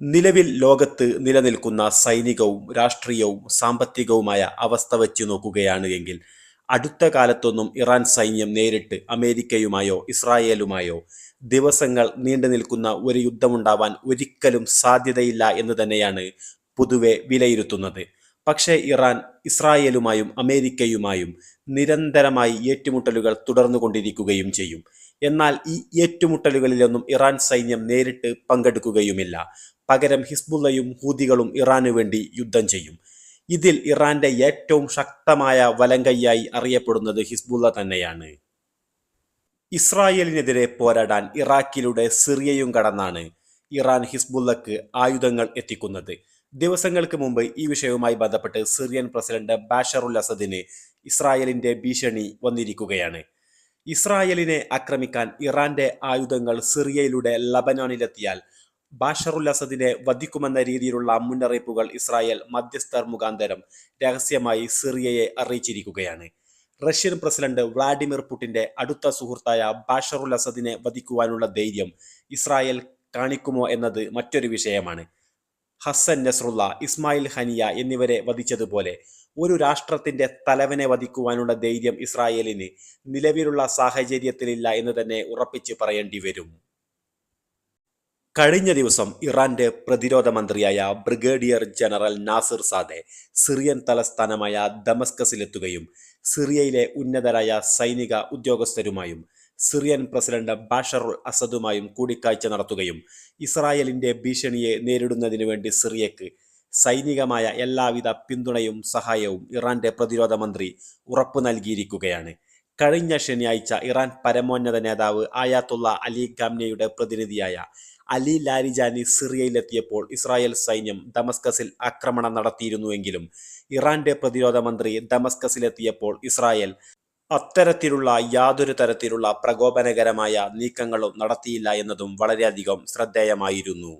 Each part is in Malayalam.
നിലവിൽ ലോകത്ത് നിലനിൽക്കുന്ന സൈനികവും രാഷ്ട്രീയവും സാമ്പത്തികവുമായ അവസ്ഥ വെച്ച് നോക്കുകയാണ് എങ്കിൽ അടുത്ത കാലത്തൊന്നും ഇറാൻ സൈന്യം നേരിട്ട് അമേരിക്കയുമായോ ഇസ്രായേലുമായോ ദിവസങ്ങൾ നീണ്ടു നിൽക്കുന്ന ഒരു യുദ്ധമുണ്ടാവാൻ ഒരിക്കലും സാധ്യതയില്ല എന്ന് തന്നെയാണ് പൊതുവെ വിലയിരുത്തുന്നത്. പക്ഷേ ഇറാൻ ഇസ്രായേലുമായും അമേരിക്കയുമായും നിരന്തരമായി ഏറ്റുമുട്ടലുകൾ തുടർന്നുകൊണ്ടിരിക്കുകയും ചെയ്യും. എന്നാൽ ഈ ഏറ്റുമുട്ടലുകളിലൊന്നും ഇറാൻ സൈന്യം നേരിട്ട് പങ്കെടുക്കുകയുമില്ല. പകരം ഹിസ്ബുള്ളയും ഹൂതികളും ഇറാനു വേണ്ടി യുദ്ധം ചെയ്യും. ഇതിൽ ഇറാന്റെ ഏറ്റവും ശക്തമായ വലങ്കയ്യായി അറിയപ്പെടുന്നത് ഹിസ്ബുള്ള തന്നെയാണ്. ഇസ്രായേലിനെതിരെ പോരാടാൻ ഇറാഖിലൂടെ സിറിയയും കടന്നാണ് ഇറാൻ ഹിസ്ബുള്ളക്ക് ആയുധങ്ങൾ എത്തിക്കുന്നത്. ദിവസങ്ങൾക്ക് മുമ്പ് ഈ വിഷയവുമായി ബന്ധപ്പെട്ട് സിറിയൻ പ്രസിഡന്റ് ബാഷറുൽ അസദിന് ഇസ്രായേലിന്റെ ഭീഷണി വന്നിരിക്കുകയാണ്. ഇസ്രായേലിനെ ആക്രമിക്കാൻ ഇറാന്റെ ആയുധങ്ങൾ സിറിയയിലൂടെ ലബനോനിലെത്തിയാൽ ബാഷറുൽ അസദിനെ വധിക്കുമെന്ന രീതിയിലുള്ള മുന്നറിയിപ്പുകൾ ഇസ്രായേൽ മധ്യസ്ഥർ മുഖാന്തരം രഹസ്യമായി സിറിയയെ അറിയിച്ചിരിക്കുകയാണ്. റഷ്യൻ പ്രസിഡന്റ് വ്ളാഡിമിർ പുടിന്റെ അടുത്ത സുഹൃത്തായ ബാഷറുൽ അസദിനെ വധിക്കുവാനുള്ള ധൈര്യം ഇസ്രായേൽ കാണിക്കുമോ എന്നത് മറ്റൊരു വിഷയമാണ്. ഹസൻ നസ്രുള്ള ഇസ്മായിൽ ഹനിയ എന്നിവരെ വധിച്ചതുപോലെ ഒരു രാഷ്ട്രത്തിന്റെ തലവനെ വധിക്കുവാനുള്ള ധൈര്യം ഇസ്രായേലിന് നിലവിലുള്ള സാഹചര്യത്തിലില്ല എന്ന് തന്നെ ഉറപ്പിച്ച് പറയേണ്ടി വരും കഴിഞ്ഞ ദിവസം ഇറാന്റെ പ്രതിരോധ മന്ത്രിയായ brigadier general Nasirzadeh Syrian തലസ്ഥാനമായ ദമസ്കസിലെത്തുകയും സിറിയയിലെ ഉന്നതരായ സൈനിക ഉദ്യോഗസ്ഥരുമായും സിറിയൻ പ്രസിഡന്റ് ബാഷറുൽ അസദുമായും കൂടിക്കാഴ്ച നടത്തുകയും ഇസ്രായേലിന്റെ ഭീഷണിയെ നേരിടുന്നതിനു വേണ്ടി സിറിയക്ക് സൈനികമായ എല്ലാവിധ പിന്തുണയും സഹായവും ഇറാന്റെ പ്രതിരോധ മന്ത്രി ഉറപ്പു നൽകിയിരിക്കുകയാണ്. കഴിഞ്ഞ ശനിയാഴ്ച ഇറാൻ പരമോന്നത നേതാവ് ആയാത്തുള്ള അലി ഗാംനയുടെ പ്രതിനിധിയായ അലി ലാരിജാനി സിറിയയിലെത്തിയപ്പോൾ ഇസ്രായേൽ സൈന്യം ദമസ്കസിൽ ആക്രമണം നടത്തിയിരുന്നുവെങ്കിലും ഇറാന്റെ പ്രതിരോധ മന്ത്രി ദമസ്കസിലെത്തിയപ്പോൾ ഇസ്രായേൽ അത്തരത്തിലുള്ള യാതൊരു തരത്തിലുള്ള പ്രകോപനകരമായ നീക്കങ്ങളും നടത്തിയില്ല എന്നതും വളരെയധികം ശ്രദ്ധേയമായിരുന്നു.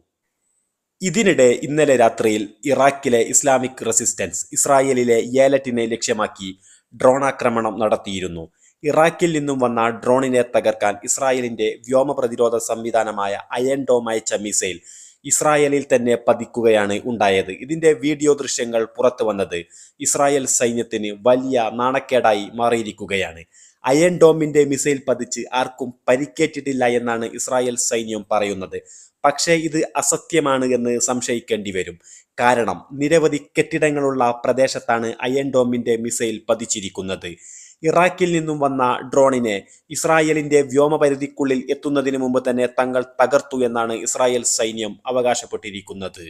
ഇതിനിടെ ഇന്നലെ രാത്രിയിൽ ഇറാഖിലെ ഇസ്ലാമിക് റെസിസ്റ്റൻസ് ഇസ്രായേലിലെ ഏലറ്റിനെ ലക്ഷ്യമാക്കി ഡ്രോൺ ആക്രമണം നടത്തിയിരുന്നു. ഇറാഖിൽ നിന്നും വന്ന ഡ്രോണിനെ തകർക്കാൻ ഇസ്രായേലിന്റെ വ്യോമ പ്രതിരോധ സംവിധാനമായ അയൺ ഡോം അയച്ച മിസൈൽ ഇസ്രായേലിൽ തന്നെ പതിക്കുകയാണ് ഉണ്ടായത്. ഇതിന്റെ വീഡിയോ ദൃശ്യങ്ങൾ പുറത്തു വന്നത് ഇസ്രായേൽ സൈന്യത്തിന് വലിയ നാണക്കേടായി മാറിയിരിക്കുകയാണ്. അയൺ ഡോമിന്റെ മിസൈൽ പതിച്ച് ആർക്കും പരിക്കേറ്റിട്ടില്ല എന്നാണ് ഇസ്രായേൽ സൈന്യം പറയുന്നത്. പക്ഷേ ഇത് അസത്യമാണ് എന്ന് സംശയിക്കേണ്ടി വരും. കാരണം നിരവധി കെട്ടിടങ്ങളുള്ള പ്രദേശത്താണ് അയൺ ഡോമിന്റെ മിസൈൽ പതിച്ചിരിക്കുന്നത്. ഇറാഖിൽ നിന്നും വന്ന ഡ്രോണിനെ ഇസ്രായേലിന്റെ വ്യോമപരിധിക്കുള്ളിൽ എത്തുന്നതിന് മുമ്പ് തന്നെ തങ്ങൾ തകർത്തു എന്നാണ് ഇസ്രായേൽ സൈന്യം അവകാശപ്പെട്ടിരിക്കുന്നത്.